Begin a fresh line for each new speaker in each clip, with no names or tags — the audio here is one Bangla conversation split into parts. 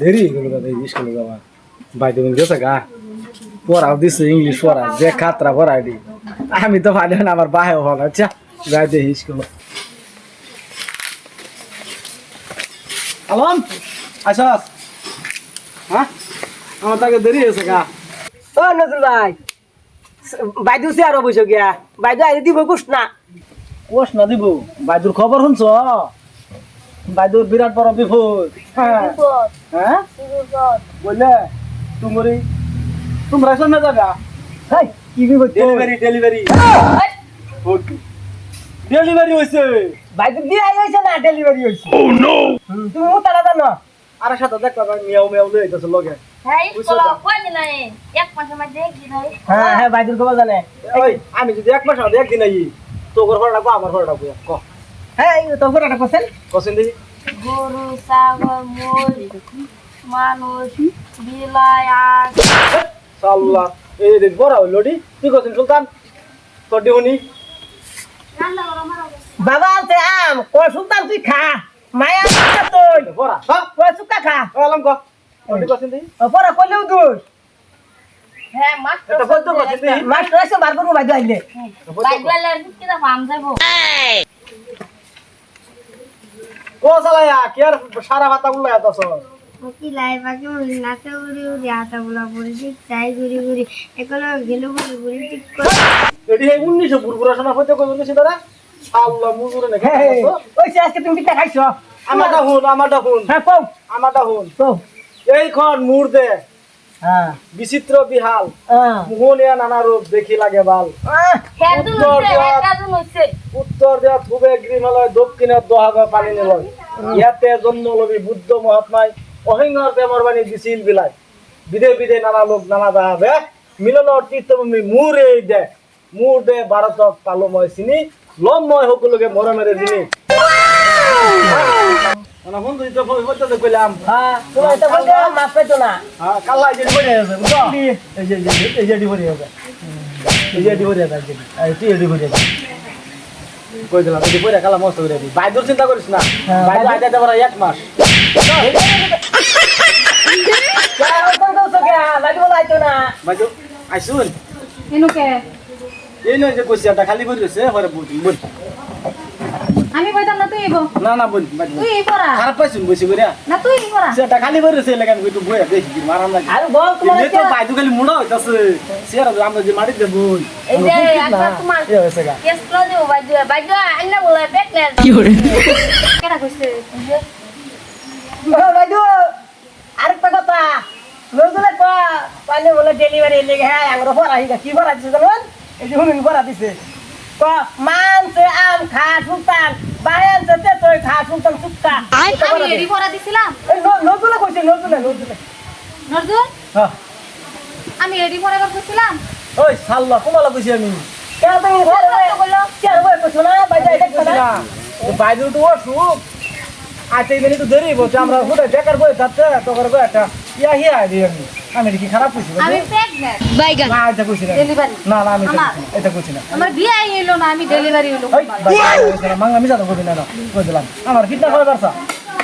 দেরি গেল দাদা স্কুলে যাওয়া ভাই তুমি গেছে গা। পড়াও দিছে ইংলিশ পড়া যে খাতরা পড়াই দি। আমি তো ভালো না আমার বাহে ভালো আচ্ছা দেখি স্কুলে আলম আসাস। হ্যাঁ? আমার তাকে দেরি হয়েছে গা।
ও নজরুল ভাই বাইদু সে আরও বসে গিয়া। বাইদু আইলে দিব না।
কোষ না দিব বাইদুর খবর শুনছ? বাইদুর বিরাট বড় বিপদ। হ্যাঁ। হ্যাঁ? বললে তুমি তোমরা সামনে যাবে?
হাই কি বিপদ?
ডেলিভারি ডেলিভারি ডেলিভারি হয়েছে
বাইদু দিয়ে আইছে না ডেলিভারি হইছে? ও নো তুমি মুতালা জানো?
আর সাথে দেখবা মিয়াও মিয়াও লই যাচ্ছে লগে।
হ্যাঁ স্কুল কই দিন এক মাসের মধ্যে একদিন হয়
বাইদুর খবর জানে?
আমি যদি এক মাস আগে একদিন আই তো ঘর ভাড়া রাখব আমার ভাড়া রাখব ক।
হ্যাঁ তো ফটোটা কোসেন?
কসেন দেখি।
গরু ছাগল মোষ মানুষ বিলাই আর
সাল্লাহ এই দেখ বড় হইল ডি তুই কসেন সুলতান? তোর
গেছে
বাবা আনছে আম। কো সুলতান তুই খা। মায়া তুই
বড় হ্যাঁ
কো সুকা খা।
আলাম ক। তুই কসেন দেখি।
পড়া কইলেও দোষ।
হ্যাঁ মাস্টার
এটা বদ্ধ কসেন দেখি।
মাস্টার এসে বার করব বাইদু আইলে।
বাইবেলের কিনা ফার্ম যাব
ও সালায়া কি আর সারা ভাতা গুলো এত
কি লাই পাখি নাচে উড়ি উড়ি হাতা বলা চাই ঘুরি ঘুরি একলো গেলো ঘুরি ঘুরি ঠিক করে।
এটি এই উনিশশো বুড়বুড়া শোনা হইতে তারা? মুজুরে নাকি
ওই আজকে তুমি পিঠা খাইছো?
আমারটা হুন আমারটা হুন।
হ্যাঁ কও।
আমারটা হুন।
কও।
এইখন মুর্দে।
হ্যাঁ
বিচিত্র বিহাল।
হ্যাঁ।
মোহনিয়া নানা রূপ দেখি লাগে বাল। উত্তর দেওয়া- উত্তর দেওয়া থুবে গৃহলয় দক্ষিণের দোহাগ পানি নিলয়। ইয়াতে জন্ম লবি বুদ্ধ মহাত্মায় অহিংসর প্রেমর বাণী দিছিল বিলায়। বিধে বিধে নানা লোক নানা দাহাবে মিলন তীর্থভূমি মুর এই দে। মুর দে ভারতক কালোময় চিনি। লমময় সকলোকে মরমেরে জিনি। কইলাম।
হ্যাঁ তোমার এটা বলতে মাছ পেতো না।
হ্যাঁ বাইদুর চিন্তা করিস না।
হ্যাঁ,
বাইদুর আইতে এক মাস।
বাইদু বলা আইতো না।
বাইদু আইসুন।
এনুকে
এই নয় যে কইছি খালি রয়েছে পরে বুঝি বুঝ
আমি কইতাম না তুই ইবো
না না বাইদু
তুই ই করা
খারাপ পাইছুন বসে করে
না তুই ই করা
সেটা খালি করে রয়েছে এলাকা আমি একটু বয়ে দেখি কি মারাম লাগে।
আর বল তোমার
তো বাইদু খালি মুড়া হইতাছে। সেরা আমরা যে মাটি দেবো
এই যে একটা তোমার
এ হয়েছে গা।
কেস করে দেবো বাইজু বাইজু আন্না বলে দেখলেন
কেটা কইছে?
বাইদু আরেকটা কথা নজলে কো পালে বলে ডেলিভারি লেগে হ্যাঁ আমরা হিগা কি ফরা দিছে জানেন? এই যে হুমিন ফরা দিছে। ক মানছে আম খা সুলতান বায়ানছে তে তুই খা সুলতান সুক্কা।
আমি রেডি করা দিছিলাম।
এই কইছে নজলে নজলে
নজরুল?
হ্যাঁ।
আমি রেডি করে করছিলাম
ওই সাল্লা কোমালা কইছি আমি।
কেন তুমি কেন বই কইছো না? বাইদা এটা
না। বাইরে তো অসুখ আচ্ছা এই তো দেরি বলছে আমরা বেকার বই থাকতে তোর বই একটা ইয়া হিয়া দিই আমি। আমি কি খারাপ কইছি
আমি প্রেগনেন্ট
না এটা কইছি না।
ডেলিভারি
না না আমি এটা কইছি না, কইছি না।
আমার বিয়ে হইল না আমি ডেলিভারি হইল
ওই মাঙ্গা মিছা তো কই না কই দিলাম। আমার ফিটনা করে পারছা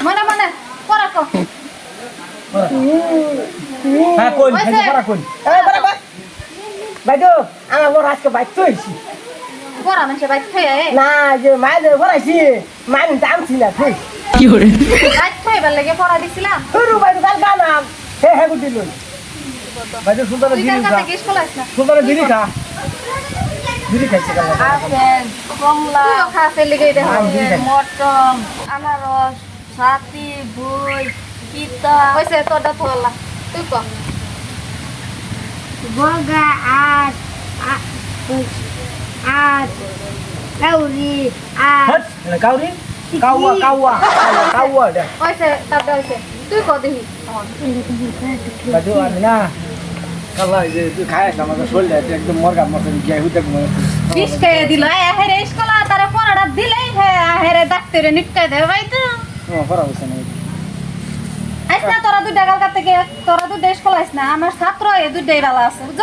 মনে মনে করা কো।
হ্যাঁ কই করা কই
এই বরাবর বাইদু আমার বড় আজকে বাইক তুইছি
করা মানুষে বাইক থয়ে
না যে মায়ের যে ভরাইছি মায়ের দাম ছিল তুই
বাইক থয়ে এবার লেগে পড়া দিছিলাম।
শুরু বাইদু কাল গানাম হে হে গুটি লই।
বাইরে সুলতানের
কার
খা সুলতানের বিড়ি খা বিড়ি খাইছে কাল
আপেল কমলা
খাসে লেগে দেখো
মটন আনারস ছাতি বই পিতা।
কইছে তোরটা তোলা তুই কো?
বগা আট আট কাউরি আট
হট কাউরি? কাওয়া কাওয়া কাওয়া দে
কইছে তারটা হইছে। তুই কো দেখি?
বাজু আমি এই যে তুই খাই আমাদের শরীরে একদম মরগা মরছে গিয়ে হুতে
বিষ খেয়ে দিল হেরে স্কুল তারা পড়াটা দিলেই হে হেরে ডাক্তারে নিটকাই দে ভাই তো।
ও করা হইছে না
আইস তোরা দুইটা কালকা থেকে তোরা দুইটা স্কুল আইস না আমার ছাত্র এই দুইটাই ভালো আছে বুঝছ?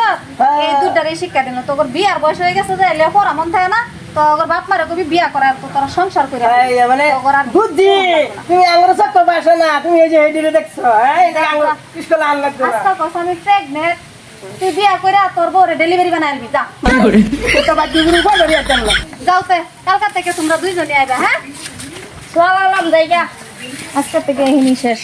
এই দুইটারই শিক্ষা দিন তোর বিয়ার বয়স হয়ে গেছে যে এলে পড়া মন থাকে না তো ওর বাপ মারে কবি বিয়া করার তো তোরা সংসার করে
মানে
তোর আর
বুদ্ধি তুমি আঙ্গুর চক্কর পাশে না তুমি এই যে হেডিলে দেখছ হ্যাঁ? এই আঙ্গুর স্কুলে আন
আজকাল কস আমি প্রেগনেন্ট তুই বিয়া করে তোর বউরে ডেলিভারি বানাই আনবি যা।
তো বাদ দিয়ে গুলো
কালকা থেকে তোমরা দুইজনই আইবা হ্যাঁ?
চলালাম জায়গা
আজকে থেকে এহিনি শেষ।